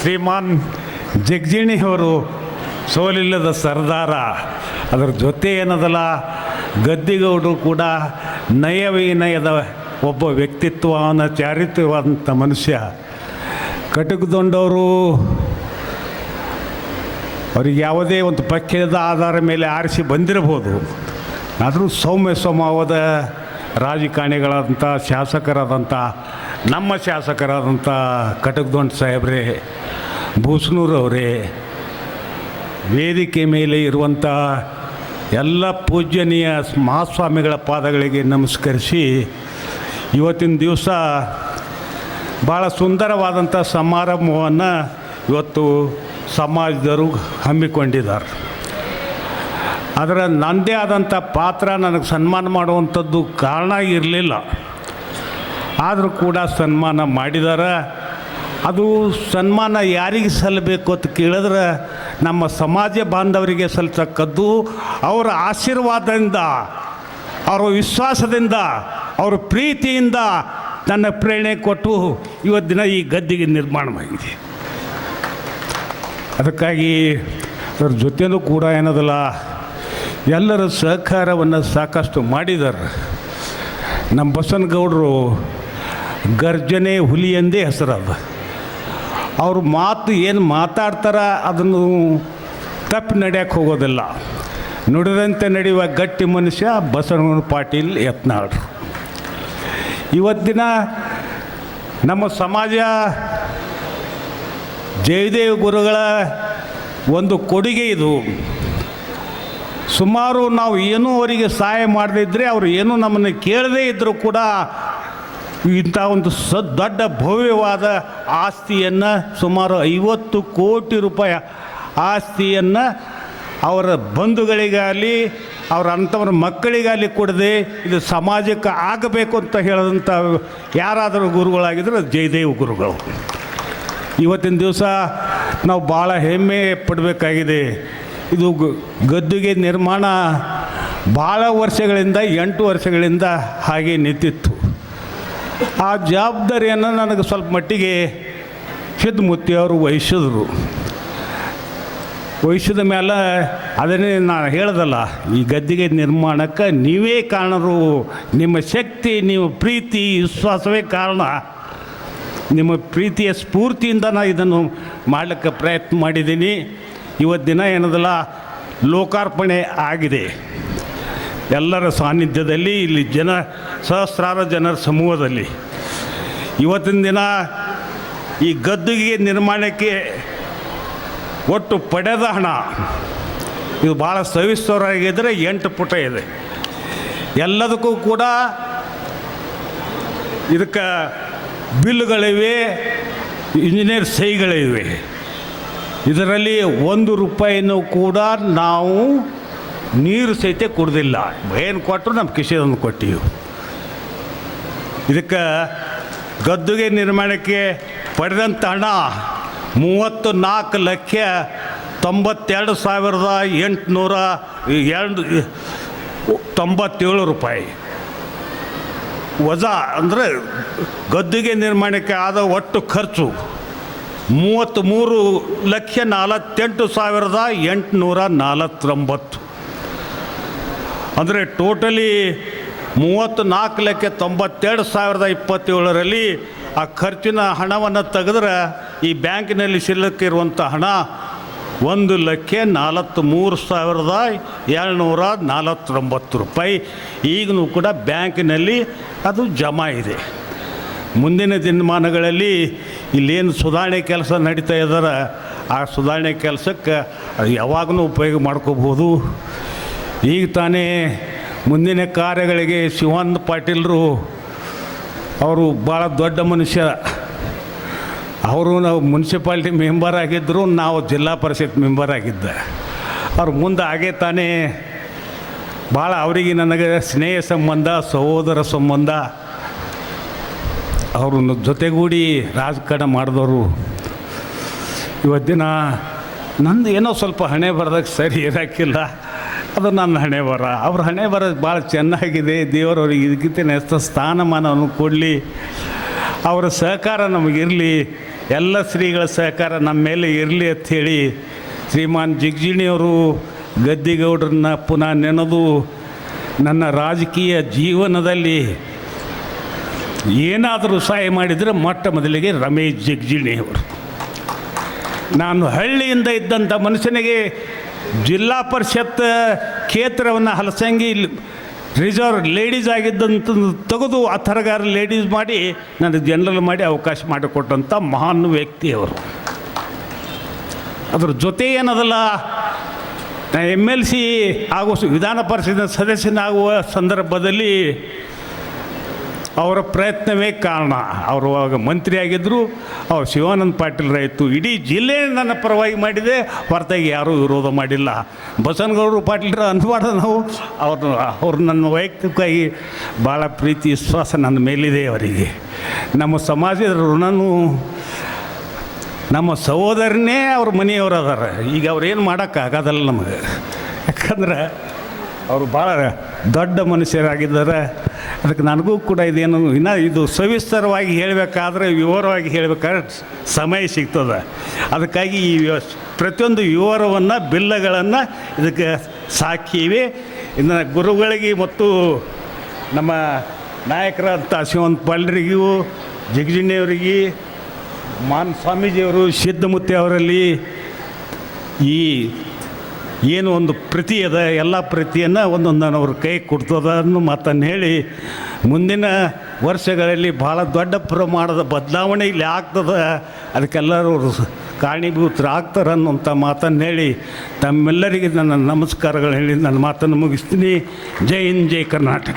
ಶ್ರೀಮಾನ್ ಜಗಜಿಣಿಯವರು ಸೋಲಿಲ್ಲದ ಸರ್ದಾರ. ಅದರ ಜೊತೆ ಏನದಲ್ಲ, ಗದ್ದಿಗೌಡರು ಕೂಡ ನಯ ವಿನಯದ ಒಬ್ಬ ವ್ಯಕ್ತಿತ್ವವನ್ನು ಚಾರಿತ್ರ್ಯವಾದಂಥ ಮನುಷ್ಯ. ಕಟಕದೊಂಡವರು ಅವ್ರಿಗೆ ಯಾವುದೇ ಒಂದು ಪಕ್ಷದ ಆಧಾರ ಮೇಲೆ ಆರಿಸಿ ಬಂದಿರಬಹುದು. ಆದರೂ ಸೌಮ್ಯ ಸ್ವಭಾವದ ರಾಜಕಾರಣಿಗಳಾದಂಥ, ಶಾಸಕರಾದಂಥ ನಮ್ಮ ಶಾಸಕರಾದಂಥ ಕಟಕ್ದೊಂಡ್ ಸಾಹೇಬ್ರೆ ಭೂಸ್ನೂರವರೇ ವೇದಿಕೆ ಮೇಲೆ ಇರುವಂಥ ಎಲ್ಲ ಪೂಜ್ಯನೀಯ ಮಹಾಸ್ವಾಮಿಗಳ ಪಾದಗಳಿಗೆ ನಮಸ್ಕರಿಸಿ, ಇವತ್ತಿನ ದಿವಸ ಭಾಳ ಸುಂದರವಾದಂಥ ಸಮಾರಂಭವನ್ನು ಇವತ್ತು ಸಮಾಜದವರು ಹಮ್ಮಿಕೊಂಡಿದ್ದಾರೆ. ಅದರ ನನ್ನದೇ ಆದಂಥ ಪಾತ್ರ ನನಗೆ ಸನ್ಮಾನ ಮಾಡುವಂಥದ್ದು ಕಾರಣ ಇರಲಿಲ್ಲ. ಆದರೂ ಕೂಡ ಸನ್ಮಾನ ಮಾಡಿದ್ದಾರೆ ಅದು ಸನ್ಮಾನ ಯಾರಿಗೆ ಸಲ್ಲಬೇಕು ಅಂತ ಕೇಳಿದ್ರೆ ನಮ್ಮ ಸಮಾಜ ಬಾಂಧವರಿಗೆ ಸಲ್ತಕ್ಕದ್ದು ಅವರ ಆಶೀರ್ವಾದದಿಂದ, ಅವರ ವಿಶ್ವಾಸದಿಂದ, ಅವರ ಪ್ರೀತಿಯಿಂದ ನನ್ನ ಪ್ರೇರಣೆ ಕೊಟ್ಟು ಇವತ್ತಿನ ಈ ಗದ್ದಿಗೆ ನಿರ್ಮಾಣವಾಗಿದೆ ಅದಕ್ಕಾಗಿ ಅದರ ಜೊತೆನೂ ಕೂಡ ಏನದಲ್ಲ, ಎಲ್ಲರ ಸಹಕಾರವನ್ನು ಸಾಕಷ್ಟು ಮಾಡಿದ್ದಾರೆ ನಮ್ಮ ಬಸನಗೌಡರು ಗರ್ಜನೆ ಹುಲಿ ಎಂದೇ ಹೆಸರದು ಅವ್ರ ಮಾತು ಏನು ಮಾತಾಡ್ತಾರ ಅದನ್ನು ತಪ್ಪು ನಡೆಯಕ್ಕೆ ಹೋಗೋದಿಲ್ಲ. ನುಡಿದಂತೆ ನಡೆಯುವ ಗಟ್ಟಿ ಮನುಷ್ಯ ಬಸವನ ಪಾಟೀಲ್ ಯತ್ನಾಳ್ರು ಇವತ್ತಿನ ನಮ್ಮ ಸಮಾಜ ಜಯದೇವ ಗುರುಗಳ ಒಂದು ಕೊಡುಗೆ ಇದು. ಸುಮಾರು ನಾವು ಏನೂ ಅವರಿಗೆ ಸಹಾಯ ಮಾಡದಿದ್ದರೆ ಅವರು ಏನೂ ನಮ್ಮನ್ನು ಕೇಳದೇ ಇದ್ದರೂ ಕೂಡ ಇಂಥ ಒಂದು ಸ ದೊಡ್ಡ ಭವ್ಯವಾದ ಆಸ್ತಿಯನ್ನು ಸುಮಾರು ಐವತ್ತು ಕೋಟಿ ರೂಪಾಯಿ ಆಸ್ತಿಯನ್ನು ಅವರ ಬಂಧುಗಳಿಗಾಗಲಿ, ಅವರ ಅಂಥವ್ರ ಮಕ್ಕಳಿಗಾಗಲಿ ಕೊಡದೆ ಇದು ಸಮಾಜಕ್ಕೆ ಆಗಬೇಕು ಅಂತ ಹೇಳಿದಂಥ ಯಾರಾದರೂ ಗುರುಗಳಾಗಿದ್ದರೆ ಜಯದೇವ್ ಗುರುಗಳು. ಇವತ್ತಿನ ದಿವಸ ನಾವು ಭಾಳ ಹೆಮ್ಮೆ ಪಡಬೇಕಾಗಿದೆ. ಇದು ಗದ್ದುಗೆ ನಿರ್ಮಾಣ ಭಾಳ ವರ್ಷಗಳಿಂದ, ಎಂಟು ವರ್ಷಗಳಿಂದ ಹಾಗೆ ನಿಂತಿತ್ತು. ಆ ಜವಾಬ್ದಾರಿಯನ್ನು ನನಗೆ ಸ್ವಲ್ಪ ಮಟ್ಟಿಗೆ ಸಿದ್ಧಮೂರ್ತಿ ಅವರು ವಹಿಸಿದ್ರು. ವಹಿಸಿದ ಮೇಲೆ ಅದನ್ನೇ ನಾನು ಹೇಳ್ದಲ್ಲ, ಈ ಗದ್ದಿಗೆ ನಿರ್ಮಾಣಕ್ಕೆ ನೀವೇ ಕಾರಣರು, ನಿಮ್ಮ ಶಕ್ತಿ, ನಿಮ್ಮ ಪ್ರೀತಿ, ವಿಶ್ವಾಸವೇ ಕಾರಣ. ನಿಮ್ಮ ಪ್ರೀತಿಯ ಸ್ಫೂರ್ತಿಯಿಂದ ನಾನು ಇದನ್ನು ಮಾಡಲಿಕ್ಕೆ ಪ್ರಯತ್ನ ಮಾಡಿದ್ದೀನಿ. ಇವತ್ತು ದಿನ ಏನದಲ್ಲ, ಲೋಕಾರ್ಪಣೆ ಆಗಿದೆ. ಎಲ್ಲರ ಸಾನ್ನಿಧ್ಯದಲ್ಲಿ ಇಲ್ಲಿ ಜನ, ಸಹಸ್ರಾರು ಜನರ ಸಮೂಹದಲ್ಲಿ. ಇವತ್ತಿನ ದಿನ ಈ ಗದ್ದುಗೆ ನಿರ್ಮಾಣಕ್ಕೆ ಒಟ್ಟು ಪಡೆದ ಹಣ, ಇದು ಭಾಳ ಸವಿಸ್ತರವಾಗಿದ್ದರೆ ಎಂಟು ಪುಟ ಇದೆ. ಎಲ್ಲದಕ್ಕೂ ಕೂಡ ಇದಕ್ಕೆ ಬಿಲ್ಗಳಿವೆ ಇಂಜಿನಿಯರ್ ಸೈಗಳಿವೆ. ಇದರಲ್ಲಿ ಒಂದು ರೂಪಾಯಿನೂ ಕೂಡ ನಾವು ನೀರು ಸಹಿತ ಕುಡ್ದಿಲ್ಲ. ಏನು ಕೊಟ್ಟರು ನಮ್ಮ ಕಿಶೆದೊಂದು ಕೊಟ್ಟಿವು ಇದಕ್ಕೆ ಗದ್ದುಗೆ ನಿರ್ಮಾಣಕ್ಕೆ ಪಡೆದಂಥ ಹಣ ಮೂವತ್ತು ನಾಲ್ಕು ಲಕ್ಷ ತೊಂಬತ್ತೆರಡು ಸಾವಿರದ ಎಂಟುನೂರ ಎರಡು, ತೊಂಬತ್ತೇಳು ರೂಪಾಯಿ. ವಜಾ ಅಂದರೆ ಗದ್ದುಗೆ ನಿರ್ಮಾಣಕ್ಕೆ ಆದ ಒಟ್ಟು ಖರ್ಚು ಮೂವತ್ತ್ಮೂರು ಲಕ್ಷ ನಲವತ್ತೆಂಟು ಸಾವಿರದ ಎಂಟುನೂರ ನಲವತ್ತೊಂಬತ್ತು ಅಂದರೆ ಟೋಟಲಿ ಮೂವತ್ತು ನಾಲ್ಕು ಲಕ್ಷ ತೊಂಬತ್ತೆರಡು ಸಾವಿರದ ಇಪ್ಪತ್ತೇಳರಲ್ಲಿ ಆ ಖರ್ಚಿನ ಹಣವನ್ನು ತೆಗೆದ್ರೆ ಈ ಬ್ಯಾಂಕಿನಲ್ಲಿ ಸಿಲುಕಿರುವಂಥ ಹಣ ಒಂದು ಲಕ್ಷ ನಲವತ್ತ್ಮೂರು ಸಾವಿರದ ಏಳ್ನೂರ ನಲವತ್ತೊಂಬತ್ತು ರೂಪಾಯಿ. ಈಗಲೂ ಕೂಡ ಬ್ಯಾಂಕಿನಲ್ಲಿ ಅದು ಜಮಾ ಇದೆ. ಮುಂದಿನ ದಿನಮಾನಗಳಲ್ಲಿ ಇಲ್ಲೇನು ಸುಧಾರಣೆ ಕೆಲಸ ನಡೀತಾ ಇದ್ದಾರೆ, ಆ ಸುಧಾರಣೆ ಕೆಲಸಕ್ಕೆ ಯಾವಾಗಲೂ ಉಪಯೋಗ ಮಾಡ್ಕೋಬೋದು ಈಗ ತಾನೇ ಮುಂದಿನ ಕಾರ್ಯಗಳಿಗೆ ಶಿವಾನಂದ ಪಾಟೀಲರು ಅವರು ಭಾಳ ದೊಡ್ಡ ಮನುಷ್ಯ. ಅವರು ನಾವು ಮುನ್ಸಿಪಾಲ್ಟಿ ಮೆಂಬರ್ ಆಗಿದ್ದರು ನಾವು ಜಿಲ್ಲಾ ಪರಿಷತ್ ಮೆಂಬರ್ ಆಗಿದ್ದೆ. ಅವ್ರು ಮುಂದೆ ಹಾಗೆ ತಾನೇ ಭಾಳ ಅವರಿಗೆ ನನಗೆ ಸ್ನೇಹ ಸಂಬಂಧ, ಸಹೋದರ ಸಂಬಂಧ. ಅವ್ರನ್ನ ಜೊತೆಗೂಡಿ ರಾಜಕಾರಣ ಮಾಡಿದವರು. ಇವತ್ತಿನ ನಂದು ಏನೋ ಸ್ವಲ್ಪ ಹಣೆ ಬರೋದಕ್ಕೆ ಸರಿ ಇರೋಕ್ಕಿಲ್ಲ ಅದು ನನ್ನ ಹಣೆ ಬರ ಅವ್ರ ಹಣೆ ಬರ ಭಾಳ ಚೆನ್ನಾಗಿದೆ. ದೇವರವ್ರಿಗೆ ಇದಕ್ಕಿಂತ ನೆಸ್ತ ಸ್ಥಾನಮಾನವನ್ನು ಕೊಡಲಿ. ಅವರ ಸಹಕಾರ ನಮಗಿರಲಿ ಎಲ್ಲ ಶ್ರೀಗಳ ಸಹಕಾರ ನಮ್ಮ ಮೇಲೆ ಇರಲಿ ಅಂಥೇಳಿ ಶ್ರೀಮಾನ್ ಜಿಗ್ಜಿಣಿಯವರು ಗದ್ದಿಗೌಡ್ರನ್ನ ಪುನಃ ನೆನೆದು ನನ್ನ ರಾಜಕೀಯ ಜೀವನದಲ್ಲಿ ಏನಾದರೂ ಸಹಾಯ ಮಾಡಿದರೆ ಮೊಟ್ಟ ಮೊದಲಿಗೆ ರಮೇಶ್ ಜಿಗ್ಜಿಣಿಯವರು. ನಾನು ಹಳ್ಳಿಯಿಂದ ಇದ್ದಂಥ ಮನುಷ್ಯನಿಗೆ ಜಿಲ್ಲಾ ಪರಿಷತ್ ಕ್ಷೇತ್ರವನ್ನು ಹಲಸಂಗಿ ರಿಸರ್ವ್ ಲೇಡೀಸ್ ಆಗಿದ್ದಂತ ತೆಗೆದು ಆ ಥರಗಾರ ಲೇಡೀಸ್ ಮಾಡಿ ನನಗೆ ಜನರಲ್ ಮಾಡಿ ಅವಕಾಶ ಮಾಡಿಕೊಟ್ಟಂಥ ಮಹಾನ್ ವ್ಯಕ್ತಿ ಅವರು. ಅದ್ರ ಜೊತೆ ಏನದಲ್ಲ ಎಂ ಎಲ್ ಸಿ ಆಗೋ ವಿಧಾನ ಪರಿಷತ್ ಸದಸ್ಯನಾಗುವ ಸಂದರ್ಭದಲ್ಲಿ ಅವರ ಪ್ರಯತ್ನವೇ ಕಾರಣ. ಅವರು ಮಂತ್ರಿ ಆಗಿದ್ದರು ಅವ್ರು ಶಿವಾನಂದ ಪಾಟೀಲ್ ರೈತು ಇಡೀ ಜಿಲ್ಲೆ ನನ್ನ ಪರವಾಗಿ ಮಾಡಿದೆ, ಹೊರತಾಗಿ ಯಾರೂ ವಿರೋಧ ಮಾಡಿಲ್ಲ. ಬಸನಗೌಡರು ಪಾಟೀಲ್ರ ಅನ್ಬಾರ್ದ ನಾವು ಅವ್ರನ್ನ ಅವ್ರು ನನ್ನ ವೈಯಕ್ತಿಕವಾಗಿ ಭಾಳ ಪ್ರೀತಿ, ವಿಶ್ವಾಸ ನನ್ನ ಮೇಲಿದೆ ಅವರಿಗೆ. ನಮ್ಮ ಸಮಾಜದ ಋಣನು, ನಮ್ಮ ಸಹೋದರನೇ ಅವ್ರ ಮನೆಯವರು ಅದಾರ. ಈಗ ಅವ್ರೇನು ಮಾಡೋಕ್ಕಾಗೋದಲ್ಲ ನಮಗೆ. ಯಾಕಂದ್ರೆ, ಅವರು ಭಾಳ ದೊಡ್ಡ ಮನುಷ್ಯರಾಗಿದ್ದಾರೆ. ಅದಕ್ಕೆ ನನಗೂ ಕೂಡ ಇದೇನು, ಇನ್ನೂ ಇದು ಸವಿಸ್ತರವಾಗಿ ಹೇಳಬೇಕಾದ್ರೆ, ವಿವರವಾಗಿ ಹೇಳಬೇಕಾದ್ರೆ ಸಮಯ ಸಿಗ್ತದೆ. ಅದಕ್ಕಾಗಿ ಈ ಪ್ರತಿಯೊಂದು ವಿವರವನ್ನು, ಬಿಲ್ಲಗಳನ್ನು ಇದಕ್ಕೆ ಸಾಕೀವಿ. ಇನ್ನು ಗುರುಗಳಿಗೆ ಮತ್ತು ನಮ್ಮ ನಾಯಕರಾದಂಥ ಶಿವಂತ ಪಲ್ರಿಗೂ ಜಗಜಿಣಿಯವರಿಗೆ ಮಾನ್ ಸ್ವಾಮೀಜಿಯವರು, ಸಿದ್ಧಮೂರ್ತಿ ಅವರಲ್ಲಿ ಈ ಏನು ಒಂದು ಪ್ರತಿ ಅದ ಎಲ್ಲ ಪ್ರತಿಯನ್ನು ಒಂದೊಂದು ಅವ್ರ ಕೈ ಕೊಡ್ತದ ಅನ್ನೋ ಮಾತನ್ನು ಹೇಳಿ, ಮುಂದಿನ ವರ್ಷಗಳಲ್ಲಿ ಭಾಳ ದೊಡ್ಡ ಪ್ರಮಾಣದ ಬದಲಾವಣೆ ಇಲ್ಲಿ ಆಗ್ತದ, ಅದಕ್ಕೆಲ್ಲರೂ ಕಾರಣೀಭೂತರು ಆಗ್ತಾರೆ ಅನ್ನುವಂಥ ಮಾತನ್ನು ಹೇಳಿ, ತಮ್ಮೆಲ್ಲರಿಗೆ ನನ್ನ ನಮಸ್ಕಾರಗಳು ಹೇಳಿ ನನ್ನ ಮಾತನ್ನು ಮುಗಿಸ್ತೀನಿ. ಜೈ ಹಿಂದ್, ಜೈ ಕರ್ನಾಟಕ.